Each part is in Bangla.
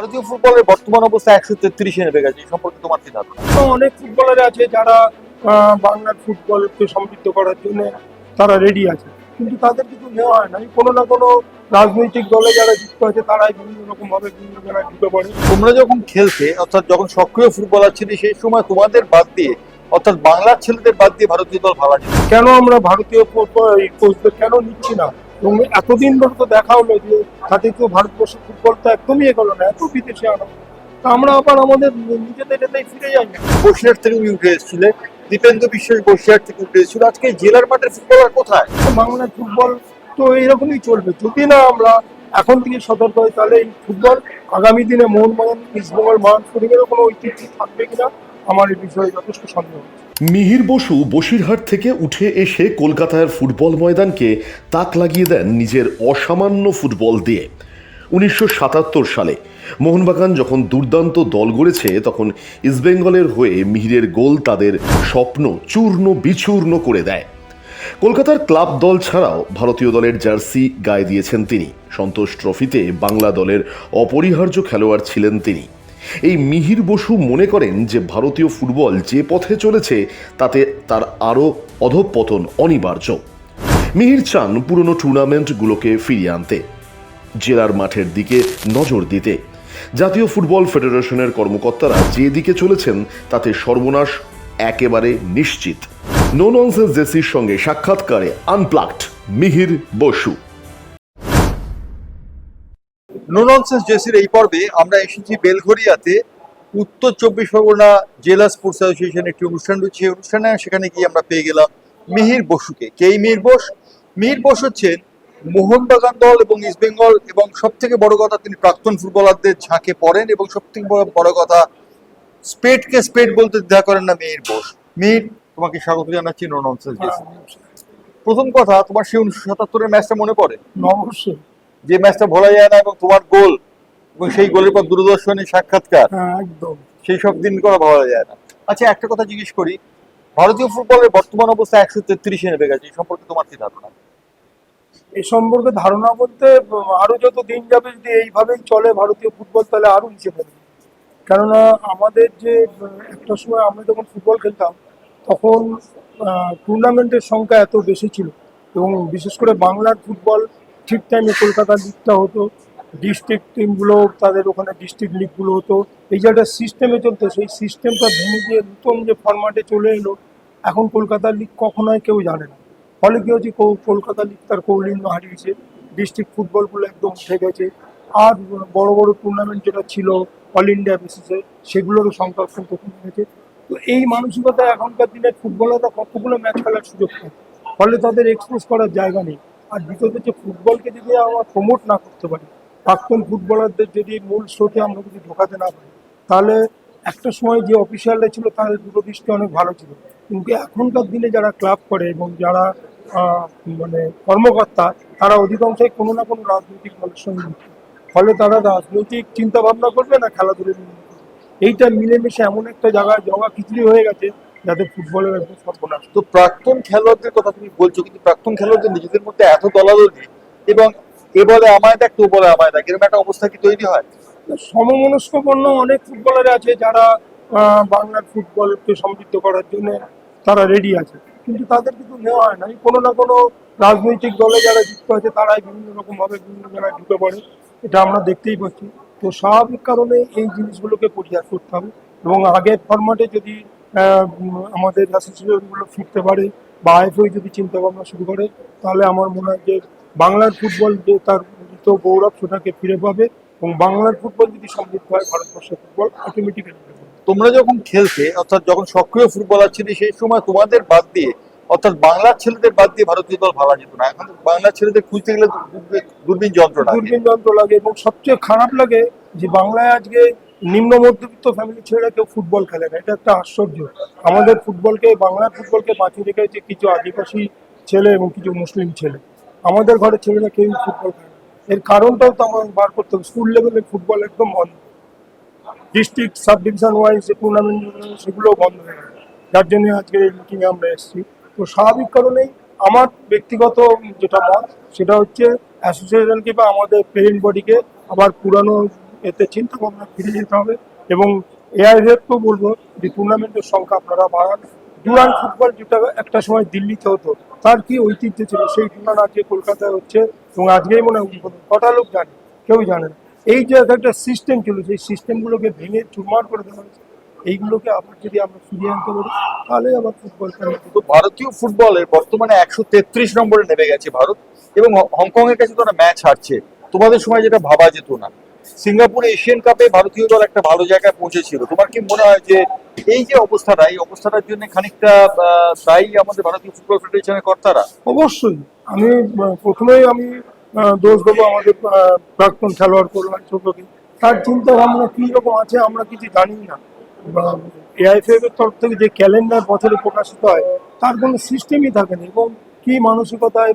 ভারতীয় ফুটবলের বর্তমান অবস্থা একশো তেত্রিশে নেমে গেছে এই সম্পর্কে তোমার কি ধারণা? অনেক ফুটবলার আছে যারা বাংলার ফুটবলকে সমৃদ্ধ করার জন্য তারা রেডি আছে। কিন্তু তাদের কিছু নেওয়া হয় না। কোনো না কোনো রাজনৈতিক দলে যারা যুক্ত আছে তারাই বিভিন্ন রকম ভাবে বিভিন্ন জায়গায় ঢুকে পড়ে। তোমরা যখন খেলতে অর্থাৎ যখন সক্রিয় ফুটবলার ছিলে সেই সময় তোমাদের বাদ দিয়ে অর্থাৎ বাংলার ছেলেদের বাদ দিয়ে ভারতীয় দল ভাবা যেত কেন আমরা ভারতীয় কোচদের কেন নিচ্ছি না? এবং এতদিন ধরে তো দেখা হলো যে তাতে তো ভারতবর্ষের ফুটবল তো একদমই এগোলো না এত বিদেশে আনা। আমরা আবার আমাদের নিজেদের এটাই ফিরে যাই না। বসিরহাট থেকে উঠে এসেছিলে দীপেন্দ্র বিশ্বাস বসিরহাট থেকে উঠে এসেছিল। আজকে জেলার মাঠের ফুটবলার কোথায়? বাংলার ফুটবল তো এরকমই চলবে। যদি না আমরা এখন থেকে সতর্ক হই তাহলে এই ফুটবল আগামী দিনে মোহনবাগান ইস্টবেঙ্গল মহানপুরের কোনো ঐতিহ্য থাকবে কিনা আমার এই বিষয়ে যথেষ্ট সন্দেহ। মিহির বসু বসিরহাট থেকে উঠে এসে কলকাতার ফুটবল ময়দানকে তাক লাগিয়ে দেন নিজের অসামান্য ফুটবল দিয়ে। উনিশশো সাতাত্তর সালে মোহনবাগান যখন দুর্দান্ত দল গড়েছে, তখন ইস্টবেঙ্গলের হয়ে মিহিরের গোল তাদের স্বপ্ন চূর্ণ বিচূর্ণ করে দেয়। কলকাতার ক্লাব দল ছাড়াও ভারতীয় দলের জার্সি গায়ে দিয়েছেন তিনি। সন্তোষ ট্রফিতে বাংলা দলের অপরিহার্য খেলোয়াড় ছিলেন তিনি। এই মিহির বসু মনে করেন যে ভারতীয় ফুটবল যে পথে চলেছে, তাতে তার আরও অধঃপতন অনিবার্য। মিহির চান পুরনো টুর্নামেন্টগুলোকে ফিরিয়ে আনতে, জেলার মাঠের দিকে নজর দিতে। জাতীয় ফুটবল ফেডারেশনের কর্মকর্তারা যে দিকে চলেছেন, তাতে সর্বনাশ একেবারে নিশ্চিত। নো ননসেন্স জেসির সঙ্গে সাক্ষাৎকারে আনপ্লাগড মিহির বসু। নুননসেন্স জেসির এই পর্বে আমরা এসেছি বেলঘরিয়াতে উত্তর চব্বিশ পরগনা জেলা স্পোর্টস অ্যাসোসিয়েশন একটি অনুষ্ঠান রয়েছে। এই অনুষ্ঠানে সেখানে গিয়ে আমরা পেয়ে গেলাম মিহির বসুকে। কে মিহির বোস? মিহির বোস হচ্ছেন মোহনবাগান দল এবং ইস্টবেঙ্গল এবং সব থেকে বড় কথা তিনি প্রাক্তন ফুটবলারদের ঝাঁকে পড়েন এবং সব থেকে বড় কথা স্পেডকে স্পেড বলতে দ্বিধা করেন না মিহির বোস। মিহির তোমাকে স্বাগত জানাচ্ছি নো ননসেন্স জেসি প্রথম কথা তোমার সেই উনিশশো সাতাত্তরের ম্যাচটা মনে পড়ে? অবশ্যই। যে ম্যাচটা ভোলা যায় না এবং তোমার গোল এবং সেই গোলের পর দূরদর্শনে সাক্ষাৎকার হ্যাঁ একদম। সেই সব দিন করা ভাবা যায় না। আচ্ছা একটা কথা জিজ্ঞেস করি ভারতীয় ফুটবলের বর্তমান অবস্থা একশো তেত্রিশে নেমে গেছে এই সম্পর্কে তোমার কি ধারণা? এই সম্পর্কে ধারণা বলতে আরও যত দিন যাবে যদি এইভাবেই চলে ভারতীয় ফুটবল তাহলে আরও নিচে পড়বে। কেননা আমাদের যে একটা সময় আমরা যখন ফুটবল খেলতাম তখন টুর্নামেন্টের সংখ্যা এত বেশি ছিল এবং বিশেষ করে বাংলার ফুটবল ঠিক টাইমে কলকাতার লিগটা হতো ডিস্ট্রিক্ট টিমগুলো তাদের ওখানে ডিস্ট্রিক্ট লিগগুলো হতো। এই যে একটা সিস্টেমে চলতো, সেই সিস্টেমটা ভেঙে দিয়ে নতুন যে ফরম্যাটে চলে এলো, এখন কলকাতার লিগ কখনোই কেউ জানে না। ফলে কি হচ্ছে কলকাতা লিগ তার কৌলিন্য হারিয়েছে ডিস্ট্রিক্ট ফুটবলগুলো একদম উঠে গেছে। আর বড় বড় টুর্নামেন্ট যেটা ছিল অল ইন্ডিয়া বেসিসে সেগুলোরও সংখ্যা কিন্তু কমে গেছে তো এই মানসিকতা এখনকার দিনে ফুটবলাররা কতগুলো ম্যাচ খেলার সুযোগ পায়? ফলে তাদের এক্সপোজ করার জায়গা নেই। আর দ্বিতীয়ত হচ্ছে ফুটবলকে যদি আমরা প্রমোট না করতে পারি, প্রাক্তন ফুটবলারদের যদি মূল স্রোতে আমরা যদি ঢোকাতে না পারি, তাহলে একটা সময় যে অফিসিয়ালরা ছিল তাদের দূরদৃষ্টি অনেক ভালো ছিল। কিন্তু এখনকার দিনে যারা ক্লাব করে এবং যারা মানে কর্মকর্তা, তারা অধিকাংশই কোনো না কোনো রাজনৈতিক দলের সঙ্গে যুক্ত। ফলে তারা রাজনৈতিক চিন্তা ভাবনা করবে না খেলাধুলো এইটা মিলেমিশে এমন একটা জায়গায় জগা খিচুড়ি হয়ে গেছে যাতে ফুটবলের একদম সর্বনাশ। তো প্রাক্তন খেলোয়াড়দের কথা তুমি বলছো কিন্তু প্রাক্তন খেলোয়াড়দের নিজেদের মধ্যে এত দলাদলি এবং এ বলে আমায় দেখ তো বলে আমায় দেখ এরকম একটা অবস্থা কি তৈরি হয়? সমমনস্কপন্ন অনেক ফুটবলার আছে যারা বাংলার ফুটবলকে সমৃদ্ধ করার জন্য তারা রেডি আছে। কিন্তু তাদের কিন্তু নেওয়া হয় না। এই কোনো না কোনো রাজনৈতিক দলে যারা যুক্ত আছে তারাই বিভিন্ন রকম ভাবে বিভিন্ন জায়গায় ঢুকে পড়ে। এটা আমরা দেখতেই পাচ্ছি। তো স্বাভাবিক কারণে এই জিনিসগুলোকে পরিহার করতে হবে এবং আগের ফরম্যাটে যদি আমাদের অ্যাসোসিয়েশনগুলো ফিরতে পারে বা আইএফও যদি চিন্তা ভাবনা শুরু করে তাহলে আমার মনে হয় যে বাংলার ফুটবল যে তার মৃত গৌরব সেটাকে ফিরে পাবে এবং বাংলার ফুটবল যদি সমৃদ্ধ হয় ভারতবর্ষের ফুটবল অটোমেটিক্যালি তোমরা যখন খেলতে অর্থাৎ যখন সক্রিয় ফুটবলার ছিলে সেই সময় তোমাদের বাদ দিয়ে অর্থাৎ বাংলার ছেলেদের বাদ দিয়ে ভারতীয় দল ভাবা যেত না। এখন বাংলার ছেলেদের খুঁজতে গেলে দূরবীন- দূরবীন যন্ত্রণা দূরবীন যন্ত্র লাগে এবং সবচেয়ে খারাপ লাগে যে বাংলায় আজকে নিম্ন মধ্যবিত্ত ফ্যামিলি ছেলেরা কেউ ফুটবল খেলে না, এটা একটা আশ্চর্য। আমাদের ফুটবলকে বাংলার ফুটবলকে বাঁচিয়ে রেখেছে কিছু আদিবাসী ছেলে এবং কিছু মুসলিম ছেলে। আমাদের ঘরের ছেলেরা কেউ ফুটবল খেলে এর কারণটাও তো আমার বার করতে হবে। স্কুল লেভেলে ফুটবল একদম বন্ধ। ডিস্ট্রিক্ট সাব ডিভিশন ওয়াইজ যে টুর্নামেন্ট সেগুলোও বন্ধ হয়ে গেছে। যার জন্য আজকের এই মিটিংয়ে আমরা এসেছি। তো স্বাভাবিক কারণেই আমার ব্যক্তিগত যেটা মত, সেটা হচ্ছে অ্যাসোসিয়েশনকে বা আমাদের পেরেন্ট বডিকে আবার পুরানো এতে চিন্তা ভাবনা ফিরে যেতে হবে এবং এআইএফকেও বলব যে টুর্নামেন্টের সংখ্যা আপনারা বাড়ান। ডুরান ফুটবল যেটা একটা সময় দিল্লিতে হতো, তার কি ঐতিহ্য ছিল? সেই টুর্নামেন্ট আজকে কলকাতায় হচ্ছে এবং আজকেই মনে হয় উদ্বোধন। কটা লোক জানে? কেউ জানে না। এই যে একটা সিস্টেম ছিল সেই সিস্টেমগুলোকে ভেঙে চুরমার করে দেওয়া হয়েছে। এইগুলোকে আবার যদি আমরা ফিরিয়ে আনতে পারি, তাহলে আবার ফুটবল তো ভারতীয় ফুটবলের বর্তমানে একশো তেত্রিশ নম্বরে নেমে গেছে ভারত এবং হংকং এর কাছে তো ম্যাচ হারছে। তোমাদের সময় যেটা ভাবা যেত না। সিঙ্গাপুরে এশিয়ান কাপে ভারতীয় দল একটা ভালো জায়গায় পৌঁছেছিল। তোমার কি মনে হয় যে এই যে অবস্থাটা, এই অবস্থাটার জন্য খানিকটা দায়ী আমাদের ভারতীয় ফুটবল ফেডারেশনের কর্তারা? অবশ্যই। আমি প্রথমেই আমি দোষ দেবো আমাদের প্রাক্তন খেলোয়াড় কল্যাণ চক্রকে তার চিন্তা ভাবনা কি রকম আছে আমরা কিছু জানি না। এআইএফএফ এর তরফ থেকে যে ক্যালেন্ডার বছরে প্রকাশিত হয়, তার কোনো সিস্টেমই থাকে না। এবং কি মানসিকতায়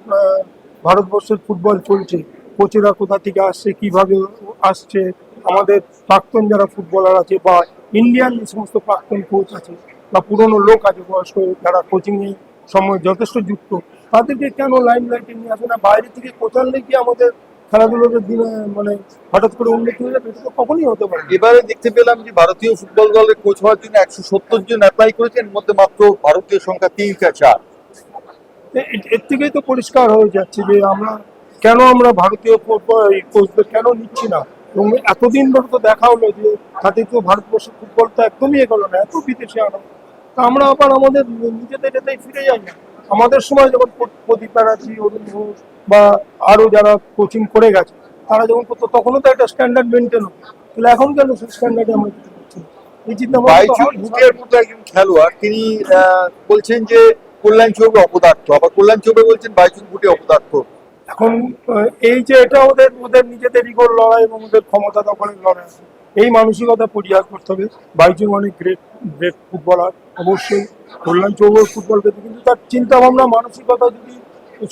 ভারতবর্ষের ফুটবল চলছে কোচেরা কোথা থেকে আসছে কীভাবে আসছে আমাদের প্রাক্তন যারা ফুটবলার আছে বা ইন্ডিয়ান যে সমস্ত প্রাক্তন কোচ আছে বা পুরনো লোক আছে বয়স্ক যারা কোচিং এর সময় যথেষ্ট যুক্ত তাদেরকে কেন লাইন লাইটে নিয়ে আসে না? বাইরে থেকে কোচারলে কি আমাদের খেলাধুলোর দিনে মানে হঠাৎ করে উন্নতি হয়ে যাবে এটা তো কখনই হতে পারে এবারে দেখতে পেলাম যে ভারতীয় ফুটবল দলের কোচ হওয়ার জন্য একশো সত্তর জন অ্যাপ্লাই করেছেন মধ্যে মাত্র ভারতীয় সংখ্যা তিনটা চার। এর থেকেই তো পরিষ্কার হয়ে যাচ্ছে যে আমরা কেন আমরা ভারতীয় কোচদের কেন নিচ্ছি না? এবং এতদিন ধরে তো দেখা হলো যে তাতে তো ভারতবর্ষের ফুটবল তো একদমই এগোলো না এত বিদেশে আনা তা আমরা আবার আমাদের নিজেদের এটাই ফিরে যাই না। আমাদের সময় যখন প্রদীপ ব্যানার্জি অরুণ ঘোষ বা আরও যারা কোচিং করে গেছে তারা যখন করতো তখনও তো একটা স্ট্যান্ডার্ড মেনটেন হতো। তাহলে এখন কেন সেই স্ট্যান্ডার্ডে আমরা এই চিন্তা একজন খেলোয়াড় তিনি বলছেন যে কল্যাণ চৌবে অপদার্থ। আবার কল্যাণ চৌবে বলছেন বাইচুং ভুটি অপদার্থ। এখন এই যে এটা ওদের ওদের নিজেদের ইগোর লড়াই এবং ওদের ক্ষমতা দখলের লড়াই আছে। এই মানসিকতা পরিহার করতে হবে। বাইচুং অনেক গ্রেট গ্রেট ফুটবলার অবশ্যই। কল্যাণ চৌবের ফুটবল পেতে কিন্তু তার চিন্তা ভাবনা মানসিকতা যদি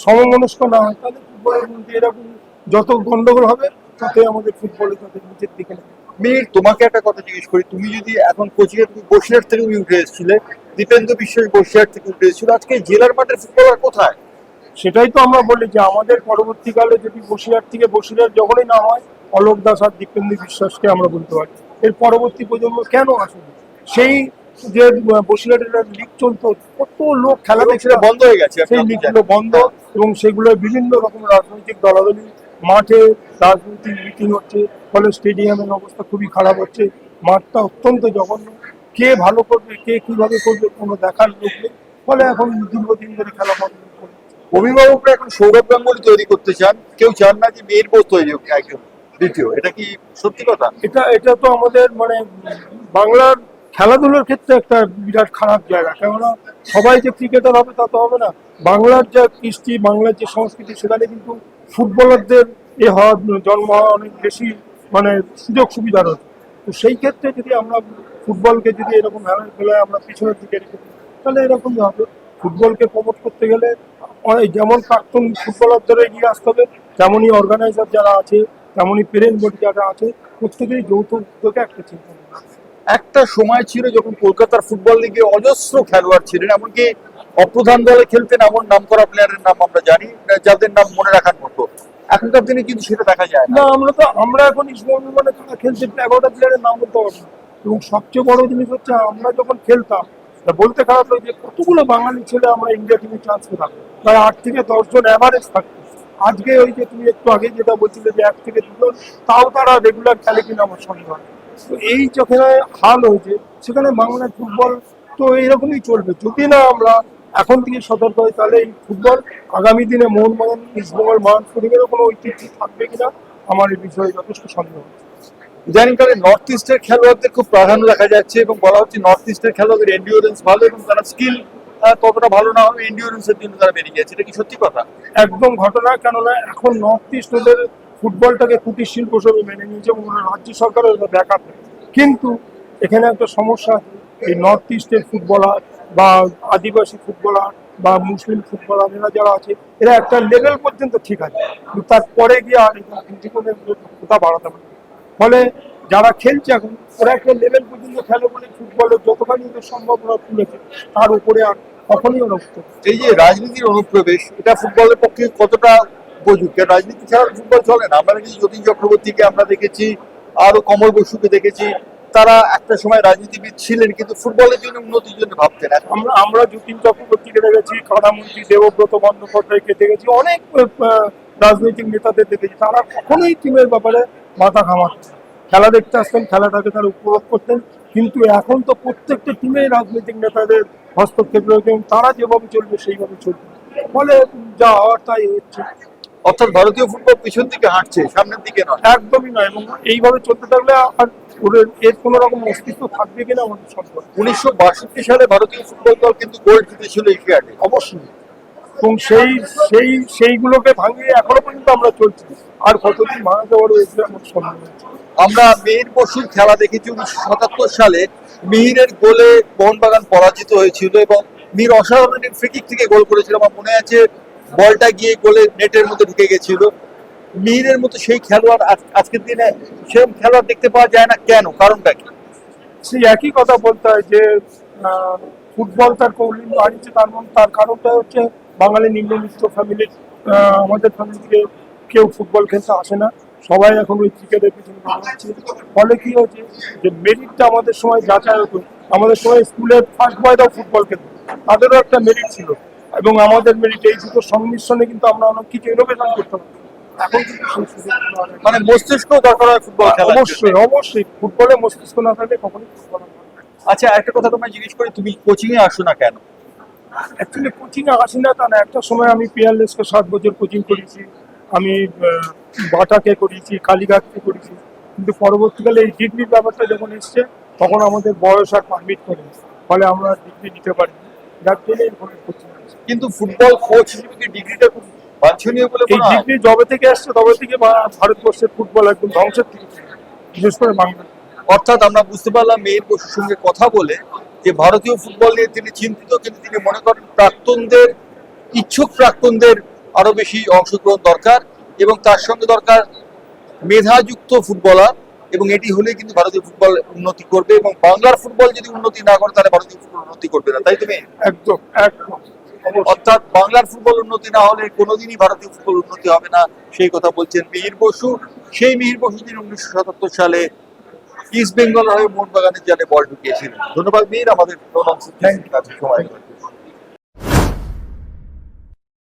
সমমনস্ক না হয়, তাহলে ফুটবলের মধ্যে এরকম যত গন্ডগোল হবে, ততই আমাদের ফুটবলে তাদের নিচের দিকে নেবে। মীর তোমাকে একটা কথা জিজ্ঞেস করি, তুমি যদি এখন কোচিং এ তুমি বসিরহাট থেকে উঠে এসেছিলে দীপেন্দ্র বিশ্বাস বসিরহাট থেকে উঠে এসেছিল, আজকে জেলার মাঠের ফুটবলার কোথায়? সেটাই তো আমরা বলি যে আমাদের পরবর্তীকালে যদি বসিরহাট থেকে বসিরহাট যখনই না হয় অলোক দাস আর দীপেন্দ্র বিশ্বাসকে আমরা বলতে পারি। এর পরবর্তী প্রজন্ম কেন আসবে সেই যে বসিরহাটের লিগ চলতো কত লোক খেলা সেটা বন্ধ হয়ে গেছে সেই লিগগুলো বন্ধ এবং সেগুলো বিভিন্ন রকম রাজনৈতিক দলাদলি মাঠে রাজনৈতিক মিটিং হচ্ছে ফলে স্টেডিয়ামের অবস্থা খুবই খারাপ হচ্ছে মাঠটা অত্যন্ত জঘন্য। কে ভালো করবে কে কীভাবে করবে কোনো দেখার লোক নেই ফলে এখন দীর্ঘদিন ধরে খেলা বন্ধ। অভিভাবকরা এখন সৌরভ গাঙ্গুলি তৈরি করতে চান, কেউ চান না যে মেয়ের বোধ তৈরি হোক, একজন দ্বিতীয়। এটা কি সত্যি কথা? এটা এটা তো আমাদের মানে বাংলার খেলাধুলার ক্ষেত্রে একটা বিরাট খারাপ জায়গা। কেননা সবাই যে ক্রিকেটার হবে তা তো হবে না। বাংলার যে কৃষ্টি, বাংলার যে সংস্কৃতি, সেখানে কিন্তু ফুটবলারদের এ হওয়ার, জন্ম হওয়া অনেক বেশি মানে সুযোগ সুবিধা রয়েছে। তো সেই ক্ষেত্রে যদি আমরা ফুটবলকে যদি এরকম খেলায় আমরা পিছনের দিকে রেখে তাহলে এরকমই হবে। ফুটবলকে প্রমোট করতে গেলে অনেক যেমন প্রাক্তন ফুটবলারদের এগিয়ে আসতে হবে তেমনই অর্গানাইজার যারা আছে তেমনই পেরেন্ট বোর্ড যারা আছে প্রত্যেকেরই যৌথ উদ্যোগে একটা চিন্তা একটা সময় ছিল যখন কলকাতার ফুটবল লিগে অজস্র খেলোয়াড় ছিলেন এমনকি অপ্রধান দলে খেলতেন এমন নাম করা প্লেয়ারের নাম আমরা জানি যাদের নাম মনে রাখার মতো। এখনকার দিনে কিন্তু সেটা দেখা যায় না। আমরা তো আমরা এখন ইসলাম মানে খেলছে এগারোটা প্লেয়ারের নাম বলতে পারব এবং সবচেয়ে বড় জিনিস হচ্ছে আমরা যখন খেলতাম বলতে খারাপ লাগে যে কতগুলো বাঙালি ছেলে আমরা ইন্ডিয়া টিমে চান্স পেতাম প্রায় আট থেকে দশজন অ্যাভারেজ থাকতো আজকে ওই যে তুমি একটু আগে যেটা বলছিলে যে এক থেকে দুজন, তাও তারা রেগুলার খেলে কিনা আমার সন্দেহ তো এই যেখানে হাল হয়েছে, সেখানে বাংলার ফুটবল তো এইরকমই চলবে। যদি না আমরা এখন থেকে সতর্ক হয় তাহলে এই ফুটবল আগামী দিনে মোহনবাগান, ইস্টবেঙ্গল মহান পরিবারের কোনো ঐতিহ্য থাকবে কিনা, আমার এই বিষয়ে যথেষ্ট সন্দেহ আছে। ইদানিংকালে নর্থ ইস্টের খেলোয়াড়দের খুব প্রাধান্য দেখা যাচ্ছে এবং বলা হচ্ছে নর্থ ইস্টের খেলোয়াড়দের এন্ডিওরেন্স ভালো এবং তারা স্কিল ততটা ভালো না হবে এন্ডিওরেন্সের জন্য তারা বেরিয়ে গেছে এটা কি সত্যি কথা? একদম ঘটনা, কেননা এখন নর্থ ইস্ট ওদের ফুটবলটাকে কুটির শিল্প হিসেবে মেনে নিয়েছে এবং রাজ্য সরকারের ব্যাকআপ কিন্তু এখানে একটা সমস্যা, এই নর্থ ইস্টের ফুটবলার বা আদিবাসী ফুটবলার বা মুসলিম ফুটবলার এরা যারা আছে, এরা একটা লেভেল পর্যন্ত ঠিক আছে। তারপরে গিয়ে আর কোথা বাড়াতে পারে। ফলে যারা খেলছে এখন ওরা একটা লেভেল পর্যন্ত খেলে বলে ফুটবলের যতখানি সম্ভব ওরা তুলেছে তার উপরে আর কখনই না। এই যে রাজনীতির অনুপ্রবেশ এটা ফুটবলের পক্ষে কতটা উপযুক্ত রাজনীতি ছাড়া ফুটবল চলে না। আমরা দেখি যতীন চক্রবর্তীকে আমরা দেখেছি আরও কমল বসুকে দেখেছি তারা একটা সময় রাজনীতিবিদ ছিলেন কিন্তু ফুটবলের জন্য উন্নতির জন্য ভাবতেন। আমরা আমরা যতীন চক্রবর্তীকে দেখেছি কাদামন্ত্রী দেবব্রত বন্দ্যোপাধ্যায়কে দেখেছি অনেক রাজনৈতিক নেতাদের দেখেছি। তারা কখনোই টিমের ব্যাপারে মাথা না। খেলা দেখতে আসতেন খেলাটাকে তারা উপভোগ করতেন কিন্তু এখন তো প্রত্যেকটা টিমেই রাজনৈতিক নেতাদের হস্তক্ষেপ রয়েছে এবং তারা যেভাবে চলবে সেইভাবে চলবে। ফলে যা হওয়ার তাই হচ্ছে। অর্থাৎ ভারতীয় ফুটবল পিছন দিকে হাঁটছে সামনের দিকে নয়। একদমই নয় এবং এইভাবে চলতে থাকলে আর এর কোনো রকম অস্তিত্ব থাকবে কিনা আমাদের সন্দেহ। উনিশশো বাষট্টি সালে ভারতীয় ফুটবল দল কিন্তু গোল্ড জিতেছিল এশিয়াডে অবশ্যই। এবং সেই সেই সেইগুলোকে ভাঙিয়ে এখনও পর্যন্ত আমরা চলছি। আর কতদিন ভাঙাতে পারব এগুলো আমার সন্দেহ আমরা মিহির বসুর খেলা দেখেছি উনিশশো সাতাত্তর সালে। মিহিরের গোলে মোহনবাগান পরাজিত হয়েছিল এবং মিহির অসাধারণ ফ্রিকিক থেকে গোল করেছিল। আমার মনে আছে বলটা গিয়ে গোলে নেটের মধ্যে ঢুকে গেছিল। মিহিরের মতো সেই খেলোয়াড় আজ- আজকের দিনে সেরকম খেলোয়াড় দেখতে পাওয়া যায় না কেন? কারণটা কি? সেই একই কথা বলতে হয় যে ফুটবল তার কৌলিন বাড়িছে তার মধ্যে তার কারণটা হচ্ছে বাঙালি নিম্নবিত্ত ফ্যামিলির আমাদের ফ্যামিলিতে কেউ ফুটবল খেলতে আসে না। সবাই এখন ওই ক্রিকেটের পিছনে দৌড়াচ্ছে ফলে কি হচ্ছে যে মেরিটটা আমাদের সময় যাচাই হতো। আমাদের সময় স্কুলে ফার্স্ট বয়রাও ফুটবল খেলতো। তাদেরও একটা মেরিট ছিল। এবং আমাদের মেরিট এই দুটো সংমিশ্রণে কিন্তু আমরা অনেক কিছু ইনোভেশন করতে পারি এখন। মানে মস্তিষ্ক দরকার হয় ফুটবল খেলা অবশ্যই অবশ্যই। ফুটবলে মস্তিষ্ক না থাকলে কখনোই ফুটবল আচ্ছা একটা কথা তোমায় জিজ্ঞেস করি তুমি কোচিং এ আসো না কেন? অ্যাকচুয়ালি কোচিং আসি না তা না। একটা সময় আমি পিয়ারলেসকে সাত বছর কোচিং করেছি। আমি বাটাকে করেছি কালীঘাটকে করেছি। কিন্তু পরবর্তীকালে এই ডিগ্রির ব্যাপারটা যখন এসছে তখন আমাদের বয়স আর পারমিট করে। ফলে আমরা ডিগ্রি নিতে পারি যার জন্য এখানে কোচিং কিন্তু ফুটবল কোচ হিসেবে কি ডিগ্রিটা খুব বাঞ্ছনীয় বলে এই ডিগ্রি যবে থেকে আসছে তবে থেকে ভারতবর্ষের ফুটবল একদম ধ্বংসের দিকে বিশেষ করে বাংলা। অর্থাৎ আমরা বুঝতে পারলাম মেয়ের বসুর সঙ্গে কথা বলে যে ভারতীয় ফুটবল নিয়ে তিনি চিন্তিত কিন্তু তিনি মনে করেন প্রাক্তনদের ইচ্ছুক প্রাক্তনদের আরও বেশি অংশগ্রহণ দরকার এবং তার সঙ্গে দরকার মেধাযুক্ত ফুটবলার এবং এটি হলে কিন্তু ভারতীয় ফুটবল উন্নতি করবে এবং বাংলার ফুটবল যদি উন্নতি না করে তাহলে ভারতীয় ফুটবল উন্নতি করবে না। তাই তুমি একদম একদম। অর্থাৎ বাংলার ফুটবল উন্নতি না হলে কোনোদিনই ভারতীয় ফুটবল উন্নতি হবে না সেই কথা বলছেন মিহির বসু। সেই মিহির বসু তিনি উনিশশো সাতাত্তর সালে ইস্ট বেঙ্গল হয়ে মোহনবাগানের জানে বল ঢুকিয়েছিলেন ধন্যবাদ মীর আমাদের কাছে সময় করে।